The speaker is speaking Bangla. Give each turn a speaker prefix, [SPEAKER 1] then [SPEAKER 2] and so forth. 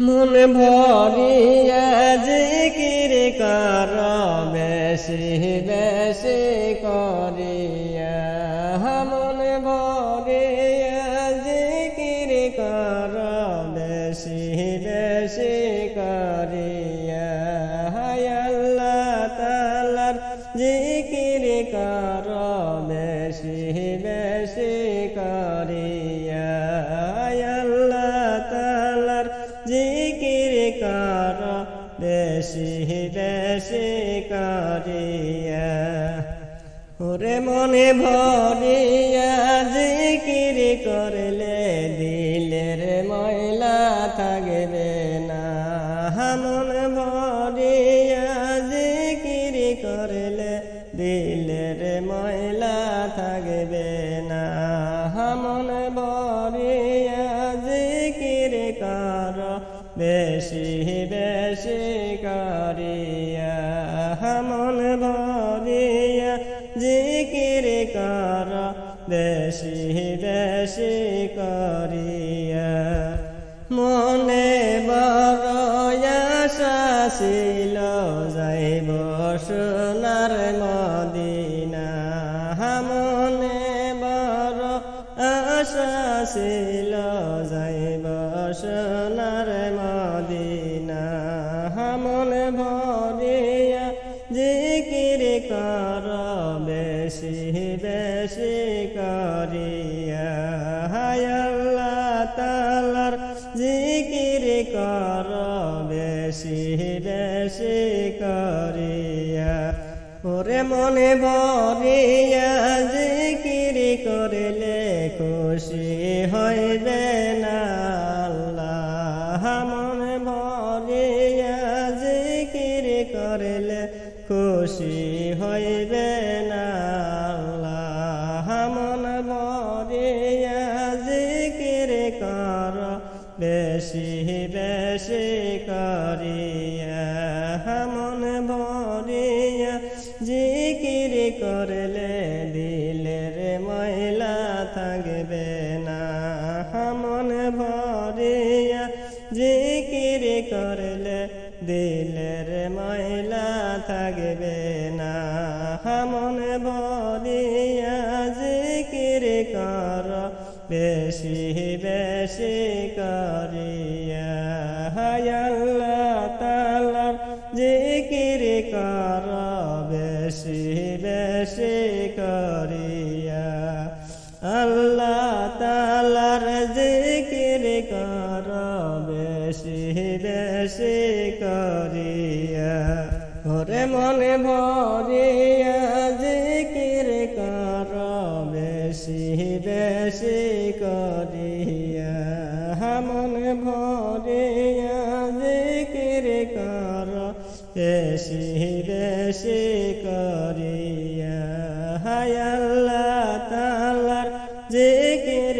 [SPEAKER 1] মন ভরিয়া জিকির কর বেশি বেশি করিয়া মন বেশি বেশি করিয়া ওরে মনে ভরিয়া জিকির করলে দিলের ময়লা থাকবে না। মন ভরিয়া জিকির করলে দিলের ময়লা থাকবে না। মন কর বেশি বেশি করিয়া মন ভরিয়া জিকির কর বেশি বেশি করিয়া। আশা ছিল যাইব সোনার মদিনা। মন ভরিয়া জিকির কর বেশি বেশি করিয়া। হায় আল্লাহ তালার জিকির কর বেশি বেশি করিয়া। ওরে মনে ভরিয়া জিকির করলে খুশি হইবে না আল্লাহ? মনে ভরিয়া জিকির করলে খুশি হইবে না আল্লাহ? মন ভরিয়া জিকির কর বেশি বেশি করিয়া। মন করলে দিলের ময়লা থাকবে না। মন ভরিয়া জিকির করলে দিলের ময়লা থাকবে না। মন ভরিয়া বেশি করিয়া আল্লাহ তালার জিকির কর, বেশি বেশি করিয়া। ওরে মনে ভরিয়া জিকির কর, বেশি বেশি করিয়া। মনে ভরিয়া বেশি বেশি করিয়া হায়াল্লা তালার জিকির